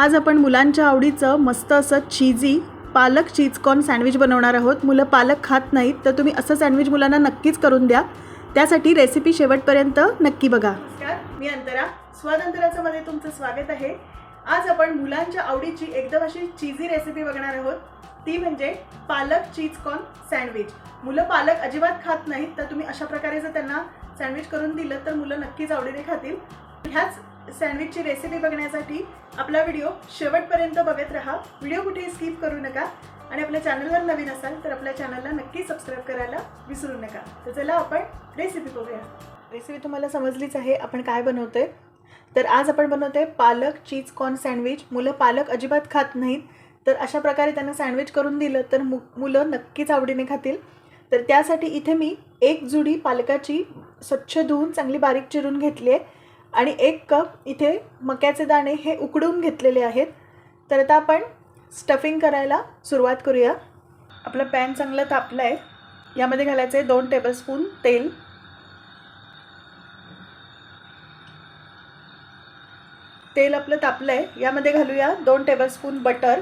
आज आपण मुलांच्या आवडीचं मस्त असं चीजी पालक चीजकॉर्न सँडविच बनवणार आहोत. मुलं पालक खात नाहीत तर तुम्ही असं सँडविच मुलांना नक्कीच करून द्या. त्यासाठी रेसिपी शेवटपर्यंत नक्की बघा. मी अंतरा. स्वातंत्र्याचं मध्ये तुमचं स्वागत आहे. आज आपण मुलांच्या आवडीची एकदम अशी चीजी रेसिपी बघणार आहोत. ती म्हणजे पालक चीजकॉर्न सँडविच मुलं पालक अजिबात खात नाहीत तर तुम्ही अशा प्रकारे जर त्यांना सँडविच करून दिलं तर मुलं नक्कीच आवडीने खातील. ह्याच सँडविचची रेसिपी बघण्यासाठी आपला व्हिडिओ शेवटपर्यंत बघत राहा. व्हिडिओ कुठेही स्किप करू नका. आणि आपल्या चॅनलवर नवीन असाल तर आपल्या चॅनलला नक्की सबस्क्राईब करायला विसरू नका. तर चला आपण रेसिपी बघूया. रेसिपी तुम्हाला समजलीच आहे आपण काय बनवतोय? तर आज आपण बनवतोय पालक चीज कॉर्न सँडविच मुलं पालक अजिबात खात नाहीत. तर अशा प्रकारे त्यांना सँडविच करून दिलं तर मु मुलं नक्कीच आवडीने खातील. तर त्यासाठी इथे मी एक जुडी पालकाची स्वच्छ धुवून चांगली बारीक चिरून घेतली आहे. आणि एक कप इथे मक्याचे दाणे हे उकडून घेतलेले आहेत. तर आता आपण स्टफिंग करायला सुरुवात करूया. आपलं पॅन चांगलं तापलं आहे यामध्ये घालायचं आहे दोन टेबलस्पून तेल. तेल आपलं तापलं आहे यामध्ये घालूया दोन टेबलस्पून बटर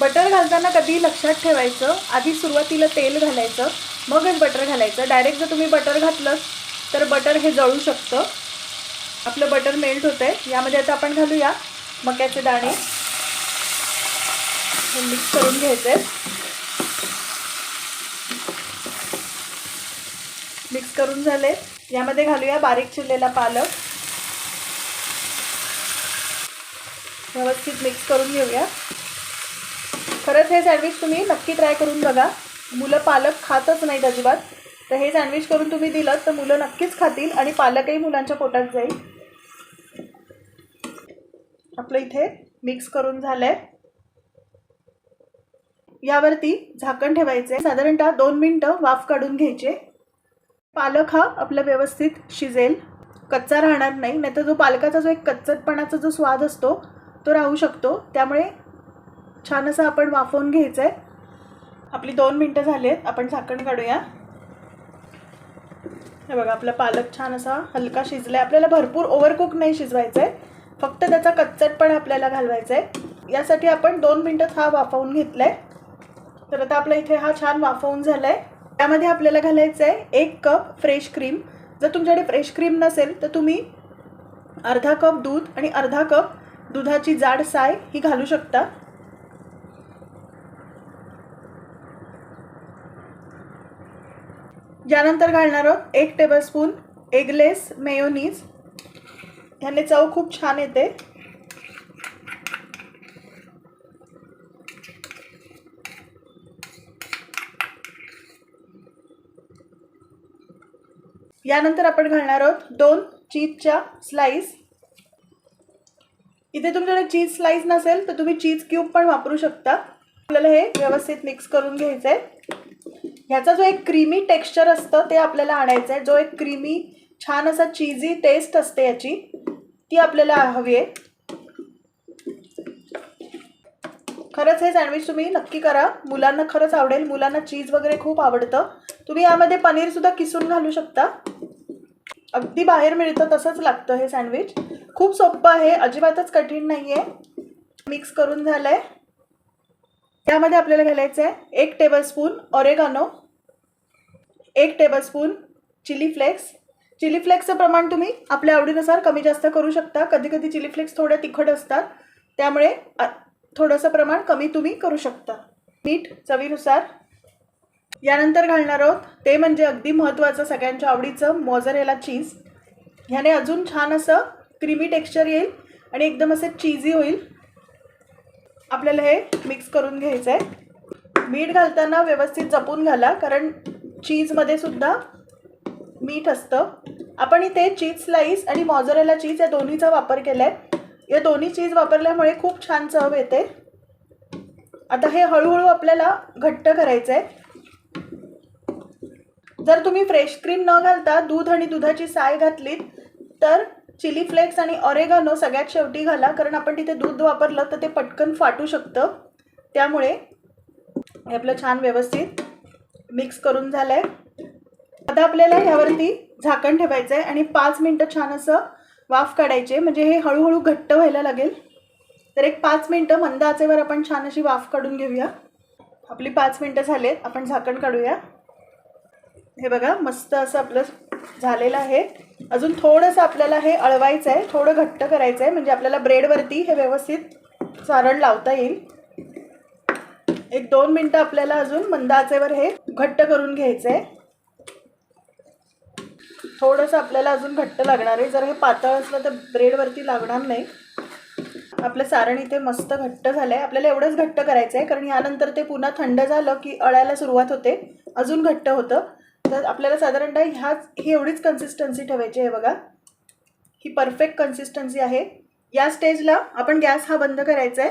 बटर घालताना कधी लक्षात ठेवायचं? आधी सुरुवातीला तेल घालायचं. मगच बटर घालायचं. डायरेक्ट जर तुम्ही बटर घातलं तर बटर हे जळू शकतं. आपलं बटर मेल्ट होतं आहे यामध्ये आता आपण घालूया मक्याचे दाणे. हे मिक्स करून घ्यायचे मिक्स करून झाले. यामध्ये घालूया बारीक चिरलेला पालक. व्यवस्थित मिक्स करून घेऊया. खरंच हे सँडविच तुम्ही नक्की ट्राय करून बघा. मुलं पालक खातच नाहीत अजिबात. तर हे सँडविच करून तुम्ही दिलं तर मुलं नक्कीच खातील आणि पालकही मुलांच्या पोटात जाईल. आपलं इथे मिक्स करून झालंय. यावरती झाकण ठेवायचे साधारणतः दोन मिनटं वाफ काढून घ्यायचे. पालक हा आपला व्यवस्थित शिजेल. कच्चा राहणार नाही नाहीतर जो पालकाचा जो एक कच्चटपणाचा जो स्वाद असतो तो राहू शकतो. त्यामुळे छान असं आपण वाफवून घ्यायचं आहे आपली दोन मिनटं झाली आहेत आपण झाकण काढूया. हे बघा आपला पालक छान असा हलका शिजला आहे आपल्याला भरपूर ओव्हरकुक नाही शिजवायचं आहे फक्त त्याचा कच्चटपण आपल्याला घालवायचा आहे यासाठी आपण दोन मिनटं हा वाफवून घेतला आहे तर आता आपला इथे हा छान वाफवून झाला आहे त्यामध्ये आपल्याला घालायचं आहे एक कप फ्रेश क्रीम जर तुमच्याकडे फ्रेश क्रीम नसेल तर तुम्ही अर्धा कप दूध आणि अर्धा कप दुधाची जाड साय ही घालू शकता. यानंतर घालणार आहोत एक टेबलस्पून एगलेस मेयोनीज ह्याने चव खूप छान येते. यानंतर आपण घालणार आहोत दोन चीजच्या स्लाईस इथे तुमच्याकडे चीज स्लाईस नसेल तर तुम्ही चीज क्यूब पण वापरू शकता. आपल्याला हे व्यवस्थित मिक्स करून घ्यायचं आहे ह्याचा जो एक क्रीमी टेक्स्चर असतं ते आपल्याला आणायचं आहे. जो एक क्रीमी छान असा चीजी टेस्ट असते याची ती आपल्याला हवी आहे. खरंच हे सँडविच तुम्ही नक्की करा. मुलांना खरंच आवडेल. मुलांना चीज वगैरे खूप आवडतं. तुम्ही यामध्ये पनीरसुद्धा किसून घालू शकता. अगदी बाहेर मिळतं तसंच लागतं हे सँडविच खूप सोपं आहे. अजिबातच कठीण नाही आहे मिक्स करून झालं आहे त्यामध्ये आपल्याला घालायचं आहे एक टेबलस्पून ऑरेगानो एक टेबलस्पून चिली फ्लेक्स चिली फ्लेक्सचं प्रमाण तुम्ही आपल्या आवडीनुसार कमी जास्त करू शकता. कधी कधी चिली फ्लेक्स थोड्या तिखट असतात. त्यामुळे थोडंसं प्रमाण कमी तुम्ही करू शकता. मीठ चवीनुसार. यानंतर घालणार आहोत ते म्हणजे अगदी महत्त्वाचं सगळ्यांच्या आवडीचं मोझरेला चीज ह्याने अजून छान असं क्रीमी टेक्स्चर येईल आणि एकदम असं चीजी होईल. आपल्याला हे मिक्स करून घ्यायचं आहे मीठ घालताना व्यवस्थित जपून घाला कारण चीजमध्ये सुद्धा मीठ असतं. आपण इथे चीज स्लाईस आणि मॉझरेला चीज या दोन्हीचा वापर केला आहे या दोन्ही चीज वापरल्यामुळे खूप छान चव येते. आता हे हळूहळू आपल्याला घट्ट करायचं आहे जर तुम्ही फ्रेश क्रीम न घालता दूध आणि दुधाची साय घातलीत तर चिली फ्लेक्स आणि ऑरेगानो सगळ्यात शेवटी घाला कारण आपण तिथे दूध वापरलं तर ते पटकन फाटू शकतं. त्यामुळे हे आपलं छान व्यवस्थित मिक्स करून झालं आहे आता आपल्याला ह्यावरती झाकण ठेवायचं आहे आणि पाच मिनटं छान असं वाफ काढायचे. म्हणजे हे हळूहळू घट्ट व्हायला लागेल. तर एक पाच मिनटं मंद आचेवर आपण छान अशी वाफ काढून घेऊया. आपली पाच मिनटं झालेत आपण झाकण काढूया. हे बघा मस्त असं आपलं झालेलं आहे. अजून थोडंसं आपल्याला हे अळवायचं आहे थोडं घट्ट करायचं आहे म्हणजे आपल्याला ब्रेडवरती हे व्यवस्थित सारण लावता येईल. एक दोन मिनटं आपल्याला अजून मंद आचेवर हे घट्ट करून घ्यायचं आहे. थोडंसं आपल्याला अजून घट्ट लागणार आहे जर हे पातळ असलं तर ब्रेडवरती लागणार नाही. आपलं सारण इथे मस्त घट्ट झालं आहे आपल्याला एवढंच घट्ट करायचं आहे कारण यानंतर ते पुन्हा थंड झालं की अळायला सुरुवात होते. अजून घट्ट होतं. तर आपल्याला साधारणतः ह्याच ही एवढीच कन्सिस्टन्सी ठेवायची आहे बघा. ही परफेक्ट कन्सिस्टन्सी आहे. या स्टेजला आपण गॅस हा बंद करायचा आहे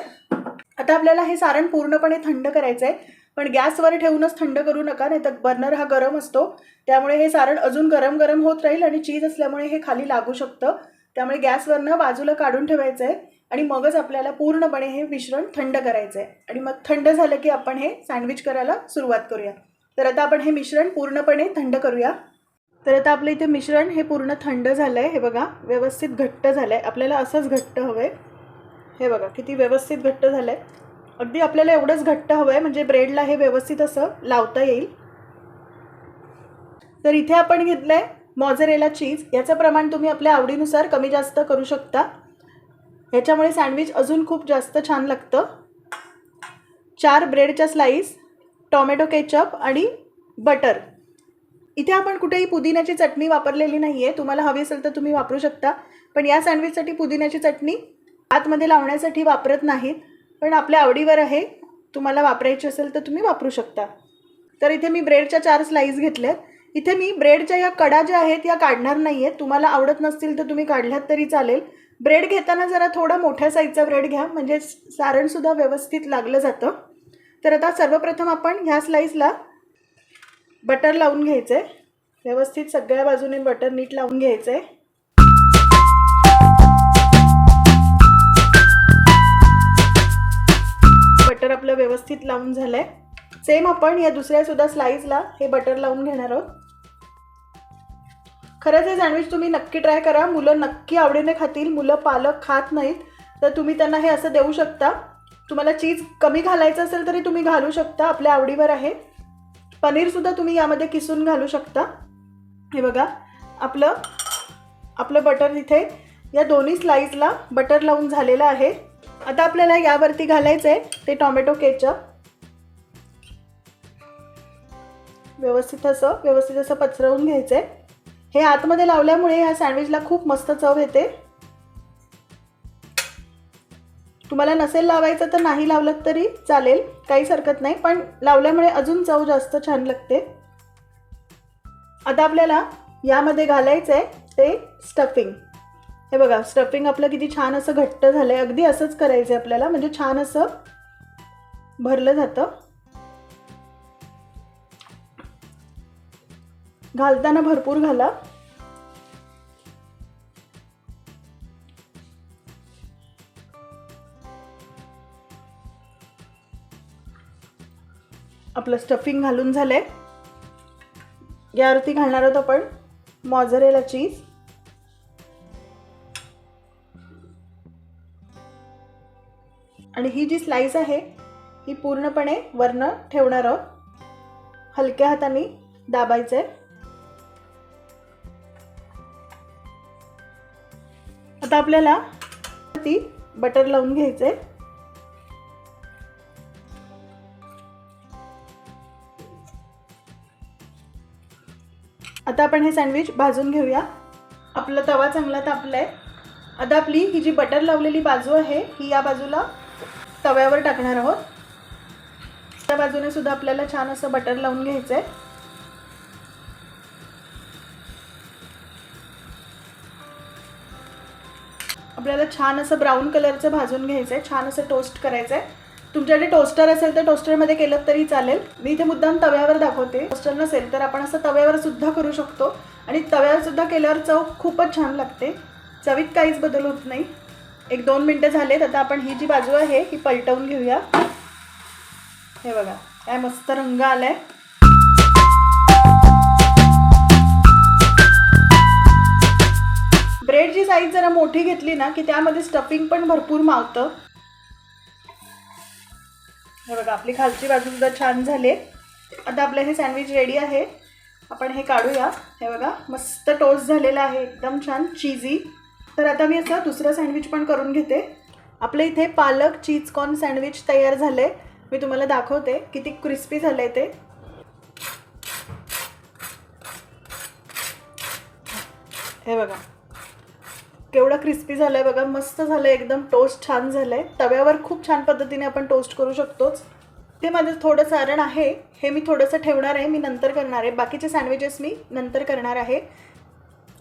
आता आपल्याला हे सारण पूर्णपणे थंड करायचं आहे पण गॅसवर ठेवूनच थंड करू नका नाही तर बर्नर हा गरम असतो. त्यामुळे हे सारण अजून गरम गरम होत राहील आणि चीज असल्यामुळे हे खाली लागू शकतं. त्यामुळे गॅसवरनं बाजूला काढून ठेवायचं आहे आणि मगच आपल्याला पूर्णपणे हे मिश्रण थंड करायचं आहे आणि मग थंड झालं की आपण हे सँडविच करायला सुरुवात करूया. तर आता आपण हे मिश्रण पूर्णपणे थंड करूया. तर आता आपलं इथे मिश्रण हे पूर्ण थंड झालं आहे हे बघा व्यवस्थित घट्ट झालं आहे आपल्याला असंच घट्ट हवं आहे हे बघा किती व्यवस्थित घट्ट झालं आहे अगदी आपल्याला एवढंच घट्ट हवं आहे म्हणजे ब्रेडला हे व्यवस्थित असं लावता येईल. तर इथे आपण घेतलं आहे मॉझरेला चीज. याचं प्रमाण तुम्ही आपल्या आवडीनुसार कमी जास्त करू शकता. ह्याच्यामुळे सँडविच अजून खूप जास्त छान लागतं. चार ब्रेडच्या स्लाईस टॉमॅटो केचप आणि बटर. इथे आपण कुठेही पुदिन्याची चटणी वापरलेली नाही आहे तुम्हाला हवी असेल तर तुम्ही वापरू शकता. पण या सँडविचसाठी पुदिन्याची चटणी आतमध्ये लावण्यासाठी वापरत नाहीत. पण आपल्या आवडीवर आहे. तुम्हाला वापरायची असेल तर तुम्ही वापरू शकता. तर इथे मी ब्रेडच्या चार स्लाईस घेतल्यात. इथे मी ब्रेडच्या या कडा ज्या आहेत या काढणार नाही आहेत तुम्हाला आवडत नसतील तर तुम्ही काढल्यात तरी चालेल. ब्रेड घेताना जरा थोडा मोठ्या साईजचा ब्रेड घ्या. म्हणजे सारणसुद्धा व्यवस्थित लागलं जातं. तर आता सर्वप्रथम आपण ह्या स्लाईसला बटर लावून घ्यायचं. आहे व्यवस्थित सगळ्या बाजूने बटर नीट लावून घ्यायचं. आहे बटर आपलं व्यवस्थित लावून झालं आहे सेम आपण या दुसऱ्या सुद्धा स्लाईसला हे बटर लावून घेणार आहोत. खरंच हे सँडविच तुम्ही नक्की ट्राय करा. मुलं नक्की आवडीने खातील मुलं पालक खात नाहीत तर तुम्ही त्यांना हे असं देऊ शकता. तुम्हाला चीज कमी घालायचं असेल तरी तुम्ही घालू शकता आपल्या आवडीवर आहे. पनीरसुद्धा तुम्ही यामध्ये किसून घालू शकता. हे बघा आपलं आपलं बटर इथे या दोन्ही स्लाईसला बटर लावून झालेलं आहे. आता आपल्याला यावरती घालायचं आहे ते टॉमॅटो केचप व्यवस्थित असं व्यवस्थित असं पचरवून घ्यायचं आहे हे आतमध्ये लावल्यामुळे ह्या सँडविचला खूप मस्त चव येते. तुम्हाला नसेल लावायचं तर नाही लावलं तरी चालेल काहीच हरकत नाही पण लावल्यामुळे अजून चव जास्त छान लागते. आता आपल्याला यामध्ये घालायचं आहे ते स्टफिंग हे बघा स्टफिंग आपलं किती छान असं घट्ट झालं आहे अगदी असंच करायचं आहे आपल्याला म्हणजे छान असं भरलं जातं. घालताना भरपूर घाला. आपलं स्टफिंग घालून झालंय. यावरती घालणार आहोत आपण. मॉझरेला चीज आणि ही जी स्लाईस आहे ही पूर्णपणे वरनं ठेवणार आहोत. हलक्या हाताने दाबायचं आहे आता आपल्याला ती बटर लावून घ्यायचं आहे आता आपण हे सँडविच भाजून घेऊया. आपला तवा चांगला तापला आहे आता आपली ही जी बटर लावलेली बाजू आहे ही या बाजूला तव्यावर टाकणार आहोत. त्या बाजूने सुद्धा आपल्याला छान असं बटर लावून घ्यायचं आहे आपल्याला छान असं ब्राऊन कलरचं भाजून घ्यायचं आहे छान असं टोस्ट करायचं आहे तुमच्याकडे टोस्टर असेल तर टोस्टरमध्ये केलं तरी चालेल. मी इथे मुद्दाम तव्यावर दाखवते. टोस्टर नसेल तर आपण असं तव्यावर सुद्धा करू शकतो. आणि तव्यावर सुद्धा केल्यावर चव खूपच छान लागते. चवीत काहीच बदल होत नाही. एक दोन मिनटं झालेत. आता आपण ही जी बाजू आहे ही पलटवून घेऊया. हे बघा काय मस्त रंग आलाय. ब्रेडची साईज जरा मोठी घेतली ना की त्यामध्ये स्टफिंग पण भरपूर मावतं हे बघा आपली खालची बाजूसुद्धा छान झाली आता आपलं हे सँडविच रेडी आहे. आपण हे काढूया. हे बघा मस्त टोस्ट झालेला आहे. एकदम छान चीजी तर आता मी असं दुसरं सँडविच पण करून घेते. आपल्या इथे पालक चीज कॉर्न सँडविच तयार झालं आहे मी तुम्हाला दाखवते किती क्रिस्पी झालं आहे ते. हे बघा. केवढं क्रिस्पी झालं आहे बघा मस्त झालं आहे एकदम टोस्ट छान झालं आहे तव्यावर खूप छान पद्धतीने आपण टोस्ट करू शकतोच. ते माझं थोडं सारण आहे हे मी थोडंसं ठेवणार आहे मी नंतर करणार आहे. बाकीचे सँडविचेस मी नंतर करणार आहे.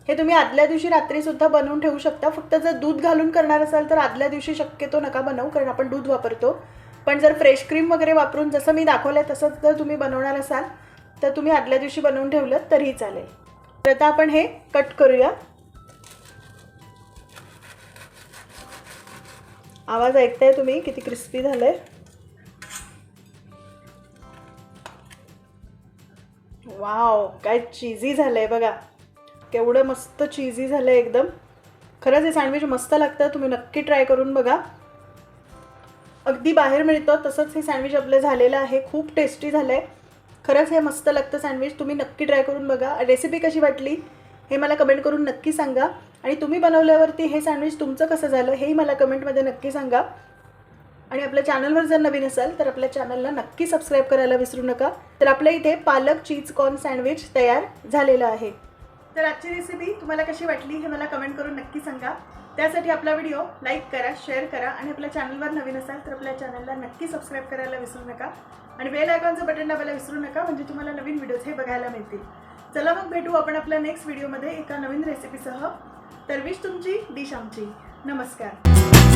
हे तुम्ही आदल्या दिवशी रात्रीसुद्धा बनवून ठेवू शकता. फक्त जर दूध घालून करणार असाल तर आदल्या दिवशी शक्यतो नका बनवू कारण आपण दूध वापरतो. पण जर फ्रेश क्रीम वगैरे वापरून जसं मी दाखवलं आहे तसंच जर तुम्ही बनवणार असाल तर तुम्ही आदल्या दिवशी बनवून ठेवलं तरीही चालेल. तर आता आपण हे कट करूया. आवाज ऐकताय तुम्ही? किती क्रिस्पी झालंय? वाव काय चीजी झालंय बघा. केवढं मस्त चीजी झालंय एकदम. खरंच हे सँडविच मस्त लागतं तुम्ही नक्की ट्राय करून बघा. अगदी बाहेर मिळतं तसंच हे सँडविच आपलं झालेलं आहे खूप टेस्टी झालं आहे खरंच हे मस्त लागतं सँडविच तुम्ही नक्की ट्राय करून बघा. रेसिपी कशी वाटली हे मला कमेंट करून नक्की सांगा. आणि तुम्ही बनवल्यावरती हे सँडविच तुमचं कसं झालं हेही मला कमेंटमध्ये नक्की सांगा. आणि आपल्या चॅनलवर जर नवीन असाल तर आपल्या चॅनलला नक्की सबस्क्राईब करायला विसरू नका. तर आपल्या इथे पालक चीज कॉर्न सँडविच तयार झालेलं आहे. तर आजची रेसिपी तुम्हाला कशी वाटली हे मला कमेंट करून नक्की सांगा. त्यासाठी आपला व्हिडिओ लाईक करा शेअर करा. आणि आपल्या चॅनलवर नवीन असाल तर आपल्या चॅनलला नक्की सबस्क्राईब करायला विसरू नका. आणि बेल आयकॉनचं बटन दाबायला विसरू नका म्हणजे तुम्हाला नवीन व्हिडिओज हे बघायला मिळतील. चला मग भेटू आपण आपल्या नेक्स्ट व्हिडिओमध्ये एका नवीन रेसिपीसह तर विश तुमची डिश आमची. नमस्कार.